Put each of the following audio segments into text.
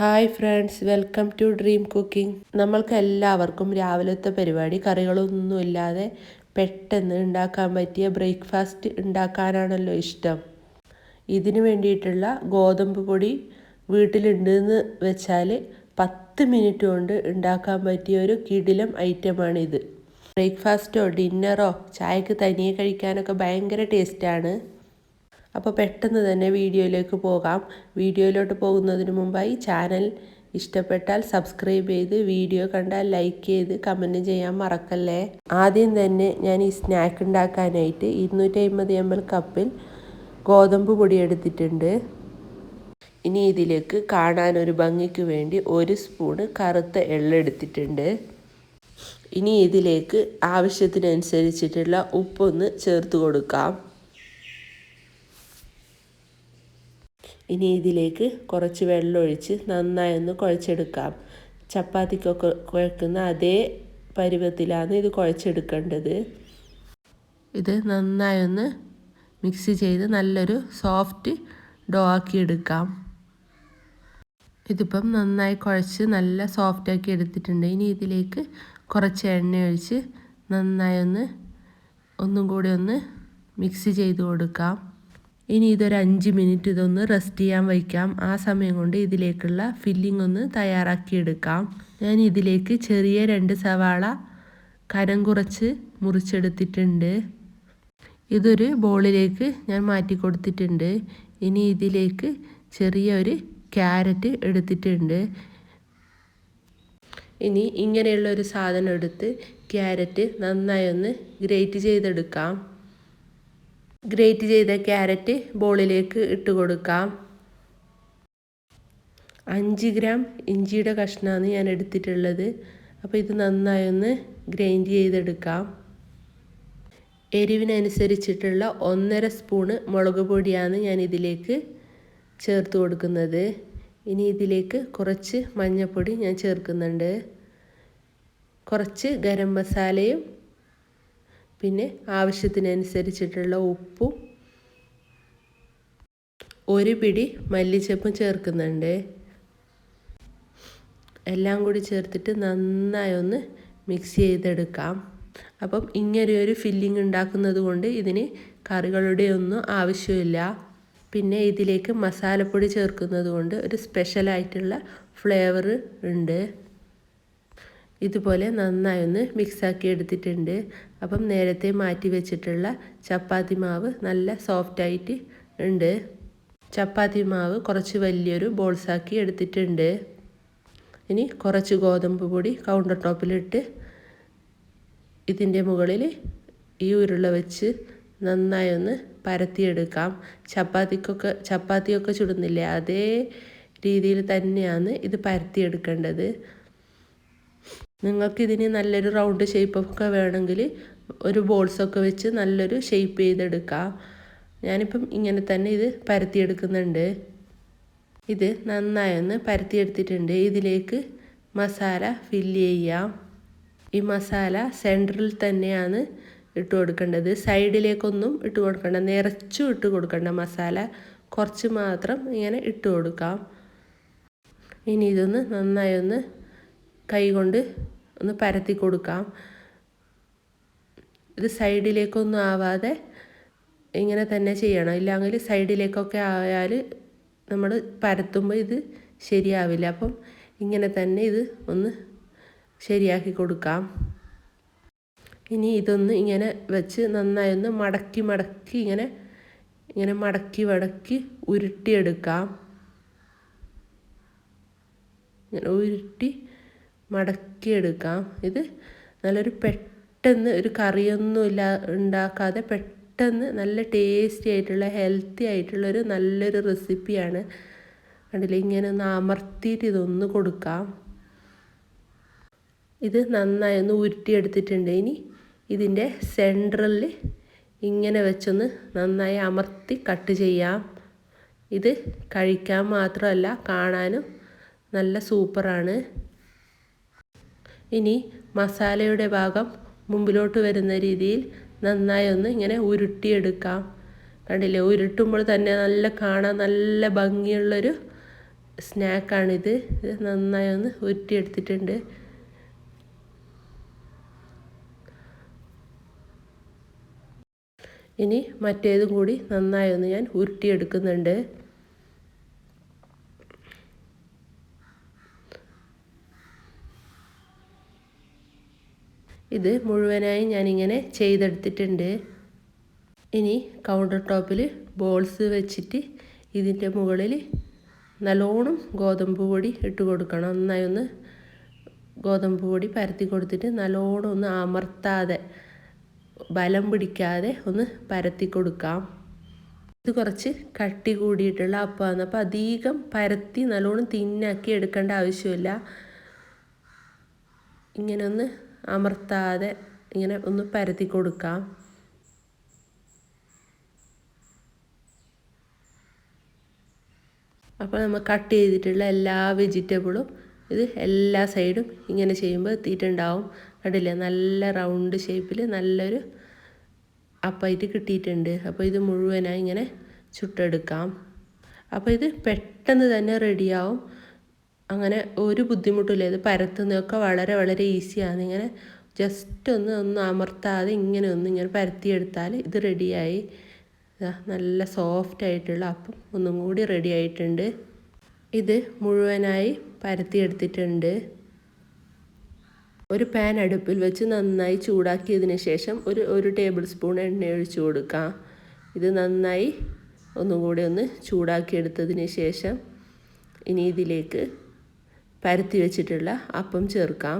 Hi friends welcome to Dream Cooking. നമ്മൾക്ക് എല്ലാവർക്കും രാവിലത്തെ പരിപാടി കറികളൊന്നുമില്ലാതെ പെട്ടെന്ന് ഉണ്ടാക്കാൻ പറ്റിയ ബ്രേക്ക്ഫാസ്റ്റ് ഉണ്ടാക്കാനാണല്ലോ ഇഷ്ടം. ഇതിന് വേണ്ടിയിട്ടുള്ള ഗോതമ്പ് പൊടി വീട്ടിലുണ്ടെന്ന് വെച്ചാൽ പത്ത് മിനിറ്റ് കൊണ്ട് ഉണ്ടാക്കാൻ പറ്റിയ ഒരു കിടിലം ഐറ്റമാണിത്. ബ്രേക്ക്ഫാസ്റ്റോ ഡിന്നറോ ചായക്ക് തനിയെ കഴിക്കാനൊക്കെ ഭയങ്കര ടേസ്റ്റാണ്. അപ്പോൾ പെട്ടെന്ന് തന്നെ വീഡിയോയിലേക്ക് പോകാം. വീഡിയോയിലോട്ട് പോകുന്നതിന് മുമ്പായി ചാനൽ ഇഷ്ടപ്പെട്ടാൽ സബ്സ്ക്രൈബ് ചെയ്ത് വീഡിയോ കണ്ടാൽ ലൈക്ക് ചെയ്ത് കമന്റ് ചെയ്യാൻ മറക്കല്ലേ? ആദ്യം തന്നെ ഞാൻ ഈ സ്നാക്ക് ഉണ്ടാക്കാനായിട്ട് ഇരുന്നൂറ്റി അമ്പത് കപ്പിൽ ഗോതമ്പ് പൊടി എടുത്തിട്ടുണ്ട്. ഇനി ഇതിലേക്ക് കാണാൻ ഒരു ഭംഗിക്ക് വേണ്ടി ഒരു സ്പൂണ് കറുത്ത എള്ളെടുത്തിട്ടുണ്ട് ഇനി ഇതിലേക്ക് ആവശ്യത്തിനനുസരിച്ചിട്ടുള്ള ഉപ്പൊന്ന് ചേർത്ത് കൊടുക്കാം. ഇനി ഇതിലേക്ക് കുറച്ച് വെള്ളമൊഴിച്ച് നന്നായി ഒന്ന് കുഴച്ചെടുക്കാം. ചപ്പാത്തിക്കൊക്കെ കുഴക്കുന്ന അതേ പരുവത്തിലാണ് ഇത് കുഴച്ചെടുക്കേണ്ടത്. ഇത് നന്നായി ഒന്ന് മിക്സ് ചെയ്ത് നല്ലൊരു സോഫ്റ്റ് ഡോ ആക്കി എടുക്കാം. ഇതിപ്പം നന്നായി കുഴച്ച് നല്ല സോഫ്റ്റാക്കി എടുത്തിട്ടുണ്ട്. ഇനി ഇതിലേക്ക് കുറച്ച് എണ്ണ ഒഴിച്ച് നന്നായി ഒന്ന് ഒന്നും കൂടി ഒന്ന് മിക്സ് ചെയ്ത് കൊടുക്കാം. ഇനി ഇതൊരു അഞ്ച് മിനിറ്റ് ഇതൊന്ന് റെസ്റ്റ് ചെയ്യാൻ വയ്ക്കാം. ആ സമയം കൊണ്ട് ഇതിലേക്കുള്ള ഫില്ലിംഗ് ഒന്ന് തയ്യാറാക്കിയെടുക്കാം ഞാൻ ഇതിലേക്ക് ചെറിയ രണ്ട് സവാള കനം കുറച്ച് മുറിച്ചെടുത്തിട്ടുണ്ട്. ഇതൊരു ബോളിലേക്ക് ഞാൻ മാറ്റി കൊടുത്തിട്ടുണ്ട്. ഇനി ഇതിലേക്ക് ചെറിയൊരു ക്യാരറ്റ് എടുത്തിട്ടുണ്ട്. ഇനി ഇങ്ങനെയുള്ള ഒരു സാധനം എടുത്ത് ക്യാരറ്റ് നന്നായി ഒന്ന് ഗ്രേറ്റ് ചെയ്തെടുക്കാം. ഗ്രേറ്റ് ചെയ്ത ക്യാരറ്റ് ബോളിലേക്ക് ഇട്ട് കൊടുക്കാം. അഞ്ച് ഗ്രാം ഇഞ്ചിയുടെ കഷ്ണമാണ് ഞാൻ എടുത്തിട്ടുള്ളത്. അപ്പോൾ ഇത് നന്നായി ഒന്ന് ഗ്രൈൻഡ് ചെയ്തെടുക്കാം. എരിവിനനുസരിച്ചിട്ടുള്ള ഒന്നര സ്പൂണ് മുളക് പൊടിയാണ് ഞാൻ ഇതിലേക്ക് ചേർത്ത് കൊടുക്കുന്നത്. ഇനി ഇതിലേക്ക് കുറച്ച് മഞ്ഞൾപ്പൊടി ഞാൻ ചേർക്കുന്നുണ്ട്. കുറച്ച് ഗരം മസാലയും പിന്നെ ആവശ്യത്തിനനുസരിച്ചിട്ടുള്ള ഉപ്പും ഒരു പിടി മല്ലിച്ചപ്പും ചേർക്കുന്നുണ്ട്. എല്ലാം കൂടി ചേർത്തിട്ട് നന്നായി ഒന്ന് മിക്സ് ചെയ്തെടുക്കാം. അപ്പം ഇങ്ങനെ ഒരു ഫില്ലിംഗ് ഉണ്ടാക്കുന്നത് കൊണ്ട് ഇതിന് കറികളുടെ ഒന്നും ആവശ്യമില്ല. പിന്നെ ഇതിലേക്ക് മസാലപ്പൊടി ചേർക്കുന്നത് കൊണ്ട് ഒരു സ്പെഷ്യലായിട്ടുള്ള ഫ്ലേവർ ഉണ്ട്. ഇതുപോലെ നന്നായി ഒന്ന് മിക്സാക്കി എടുത്തിട്ടുണ്ട്. അപ്പം നേരത്തെ മാറ്റി വെച്ചിട്ടുള്ള ചപ്പാത്തി മാവ് നല്ല സോഫ്റ്റായിട്ട് ഉണ്ട്. ചപ്പാത്തി മാവ് കുറച്ച് വലിയൊരു ബോൾസാക്കി എടുത്തിട്ടുണ്ട്. ഇനി കുറച്ച് ഗോതമ്പ് പൊടി കൗണ്ടർ ടോപ്പിലിട്ട് ഇതിന്റെ മുകളിൽ ഈ ഉരുള വെച്ച് നന്നായി ഒന്ന് പരത്തിയെടുക്കാം. ചപ്പാത്തിക്കൊക്കെ ചപ്പാത്തിയൊക്കെ ചുടുന്നില്ലേ? അതേ രീതിയിൽ തന്നെയാണ് ഇത് പരത്തിയെടുക്കേണ്ടത്. നിങ്ങൾക്കിതിന് നല്ലൊരു റൗണ്ട് ഷേപ്പൊക്കെ വേണമെങ്കിൽ ഒരു ബോൾസൊക്കെ വെച്ച് നല്ലൊരു ഷേപ്പ് ചെയ്തെടുക്കാം. ഞാനിപ്പം ഇങ്ങനെ തന്നെ ഇത് പരത്തിയെടുക്കുന്നുണ്ട്. ഇത് നന്നായൊന്ന് പരത്തിയെടുത്തിട്ടുണ്ട്. ഇതിലേക്ക് മസാല ഫില്ല് ചെയ്യാം. ഈ മസാല സെന്ററിൽ തന്നെയാണ് ഇട്ട് കൊടുക്കേണ്ടത്. സൈഡിലേക്കൊന്നും ഇട്ട് കൊടുക്കണ്ട. നിറച്ചും ഇട്ട് കൊടുക്കേണ്ട മസാല കുറച്ച് മാത്രം ഇങ്ങനെ ഇട്ട് കൊടുക്കാം. ഇനി ഇതൊന്ന് നന്നായി ഒന്ന് കൈ കൊണ്ട് ഒന്ന് പരത്തി കൊടുക്കാം. ഇത് സൈഡിലേക്കൊന്നും ആവാതെ ഇങ്ങനെ തന്നെ ചെയ്യണം. ഇല്ലെങ്കിൽ സൈഡിലേക്കൊക്കെ ആയാൽ നമ്മൾ പരത്തുമ്പോൾ ഇത് ശരിയാവില്ല. അപ്പം ഇങ്ങനെ തന്നെ ഇത് ഒന്ന് ശരിയാക്കി കൊടുക്കാം. ഇനി ഇതൊന്ന് ഇങ്ങനെ വെച്ച് നന്നായി ഒന്ന് മടക്കി മടക്കി ഇങ്ങനെ ഇങ്ങനെ മടക്കി മടക്കി ഉരുട്ടിയെടുക്കാം. ഇങ്ങനെ ഉരുട്ടി മടക്കിയെടുക്കാം. ഇത് നല്ലൊരു പെട്ടെന്ന് ഒരു കറിയൊന്നും ഇല്ല ഉണ്ടാക്കാതെ പെട്ടെന്ന് നല്ല ടേസ്റ്റി ആയിട്ടുള്ള ഹെൽത്തി ആയിട്ടുള്ളൊരു നല്ലൊരു റെസിപ്പിയാണ് കണ്ടില്ലേ? ഇങ്ങനെ ഒന്ന് അമർത്തിയിട്ട് ഇതൊന്ന് കൊടുക്കാം. ഇത് നന്നായി ഒന്ന് ഉരുട്ടിയെടുത്തിട്ടുണ്ട്. ഇനി ഇതിന്റെ സെൻട്രലിൽ ഇങ്ങനെ വെച്ചൊന്ന് നന്നായി അമർത്തി കട്ട് ചെയ്യാം. ഇത് കഴിക്കാൻ മാത്രമല്ല കാണാനും നല്ല സൂപ്പറാണ് ഇനി മസാലയുടെ ഭാഗം മുമ്പിലോട്ട് വരുന്ന രീതിയിൽ നന്നായി ഒന്ന് ഇങ്ങനെ ഉരുട്ടിയെടുക്കാം. കണ്ടില്ലേ? ഉരുട്ടുമ്പോൾ തന്നെ നല്ല കാണാൻ നല്ല ഭംഗിയുള്ളൊരു സ്നാക്കാണിത്. ഇത് നന്നായി ഒന്ന് ഉരുട്ടിയെടുത്തിട്ടുണ്ട്. ഇനി മറ്റേതും കൂടി നന്നായി ഒന്ന് ഞാൻ ഉരുട്ടിയെടുക്കുന്നുണ്ട്. ഇത് മുഴുവനായി ഞാനിങ്ങനെ ചെയ്തെടുത്തിട്ടുണ്ട്. ഇനി കൗണ്ടർ ടോപ്പിൽ ബോൾസ് വെച്ചിട്ട് ഇതിന്റെ മുകളിൽ നല്ലോണം ഗോതമ്പ് പൊടി ഇട്ട് കൊടുക്കണം. നന്നായി ഒന്ന് ഗോതമ്പ് പൊടി പരത്തി കൊടുത്തിട്ട് നല്ലോണം ഒന്ന് അമർത്താതെ ബലം പിടിക്കാതെ ഒന്ന് പരത്തി കൊടുക്കാം. ഇത് കുറച്ച് കട്ടി കൂടിയിട്ടുള്ള അപ്പമാണ് അപ്പോൾ അധികം പരത്തി നല്ലോണം തിന്നാക്കി എടുക്കേണ്ട ആവശ്യമില്ല. ഇങ്ങനെ ഒന്ന് അമർത്താതെ ഇങ്ങനെ ഒന്ന് പരത്തി കൊടുക്കാം. അപ്പോൾ നമ്മൾ കട്ട് ചെയ്തിട്ടുള്ള എല്ലാ വെജിറ്റബിളും ഇത് എല്ലാ സൈഡും ഇങ്ങനെ ചെയ്യുമ്പോൾ എത്തിയിട്ടുണ്ടാവും. കണ്ടില്ലേ? നല്ല റൗണ്ട് ഷേപ്പിൽ നല്ലൊരു അപ്പായിട്ട് കിട്ടിയിട്ടുണ്ട്. അപ്പോൾ ഇത് മുഴുവനായി ഇങ്ങനെ ചുട്ടെടുക്കാം. അപ്പോൾ ഇത് പെട്ടെന്ന് തന്നെ റെഡിയാവും അങ്ങനെ ഒരു ബുദ്ധിമുട്ടില്ല ഇത് പരത്തുന്നതൊക്കെ വളരെ വളരെ ഈസിയാണ്. ഇങ്ങനെ ജസ്റ്റ് ഒന്ന് ഒന്ന് അമർത്താതെ ഇങ്ങനെ ഒന്ന് ഇങ്ങനെ പരത്തിയെടുത്താൽ ഇത് റെഡിയായി നല്ല സോഫ്റ്റ് ആയിട്ടുള്ള അപ്പം ഒന്നും കൂടി റെഡി ആയിട്ടുണ്ട്. ഇത് മുഴുവനായി പരത്തിയെടുത്തിട്ടുണ്ട്. ഒരു പാൻ അടുപ്പിൽ വെച്ച് നന്നായി ചൂടാക്കിയതിന് ശേഷം ഒരു ഒരു ടേബിൾ സ്പൂൺ എണ്ണ ഒഴിച്ചു കൊടുക്കാം. ഇത് നന്നായി ഒന്നുകൂടി ഒന്ന് ചൂടാക്കിയെടുത്തതിന് ശേഷം ഇനി ഇതിലേക്ക് പരത്തി വെച്ചിട്ടുള്ള അപ്പം ചേർക്കാം.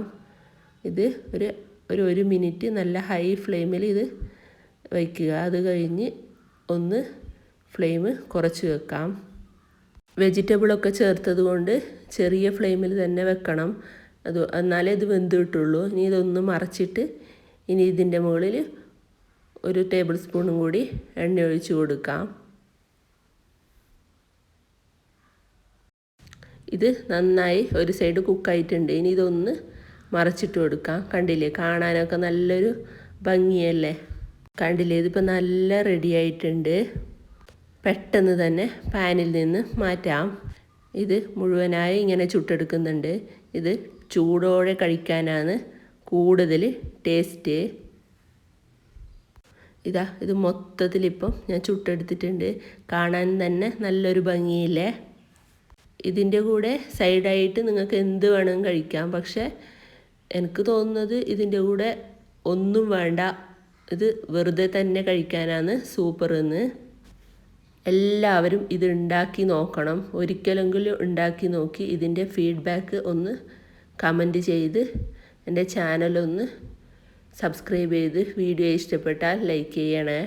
ഇത് ഒരു ഒരു ഒരു മിനിറ്റ് നല്ല ഹൈ ഫ്ലെയിമിൽ ഇത് വയ്ക്കുക. അത് കഴിഞ്ഞ് ഒന്ന് ഫ്ലെയിം കുറച്ച് വെക്കാം. വെജിറ്റബിളൊക്കെ ചേർത്തത് കൊണ്ട് ചെറിയ ഫ്ലെയിമിൽ തന്നെ വെക്കണം. അത് എന്നാലേ ഇത് വെന്ത് കിട്ടുള്ളൂ. ഇനി ഇതൊന്ന് മറച്ചിട്ട് ഇനി ഇതിന്റെ മുകളിൽ ഒരു ടേബിൾ സ്പൂണും കൂടി എണ്ണ ഒഴിച്ച് കൊടുക്കാം. ഇത് നന്നായി ഒരു സൈഡ് കുക്കായിട്ടുണ്ട് ഇനി ഇതൊന്ന് മറച്ചിട്ട് കൊടുക്കാം. കണ്ടില്ലേ? കാണാനൊക്കെ നല്ലൊരു ഭംഗിയല്ലേ? കണ്ടില്ലേ? ഇതിപ്പോൾ നല്ല റെഡി ആയിട്ടുണ്ട്. പെട്ടെന്ന് തന്നെ പാനിൽ നിന്ന് മാറ്റാം. ഇത് മുഴുവനായി ഇങ്ങനെ ചുട്ടെടുക്കുന്നുണ്ട്. ഇത് ചൂടോടെ കഴിക്കാനാണ് കൂടുതൽ ടേസ്റ്റ് ഇതാ ഇത് മൊത്തത്തിലിപ്പം ഞാൻ ചുട്ടെടുത്തിട്ടുണ്ട്. കാണാൻ തന്നെ നല്ലൊരു ഭംഗിയില്ലേ? ഇതിന്റെ കൂടെ സൈഡായിട്ട് നിങ്ങൾക്ക് എന്ത് വേണമെങ്കിലും കഴിക്കാം. പക്ഷേ എനിക്ക് തോന്നുന്നത് ഇതിന്റെ കൂടെ ഒന്നും വേണ്ട. ഇത് വെറുതെ തന്നെ കഴിക്കാനാണ് സൂപ്പർ എന്ന് എല്ലാവരും ഇത് ഉണ്ടാക്കി നോക്കണം. ഒരിക്കലെങ്കിലും ഉണ്ടാക്കി നോക്കി ഇതിന്റെ ഫീഡ്ബാക്ക് ഒന്ന് കമന്റ് ചെയ്ത് എന്റെ ചാനലൊന്ന് സബ്സ്ക്രൈബ് ചെയ്ത് വീഡിയോ ഇഷ്ടപ്പെട്ടാൽ ലൈക്ക് ചെയ്യണേ.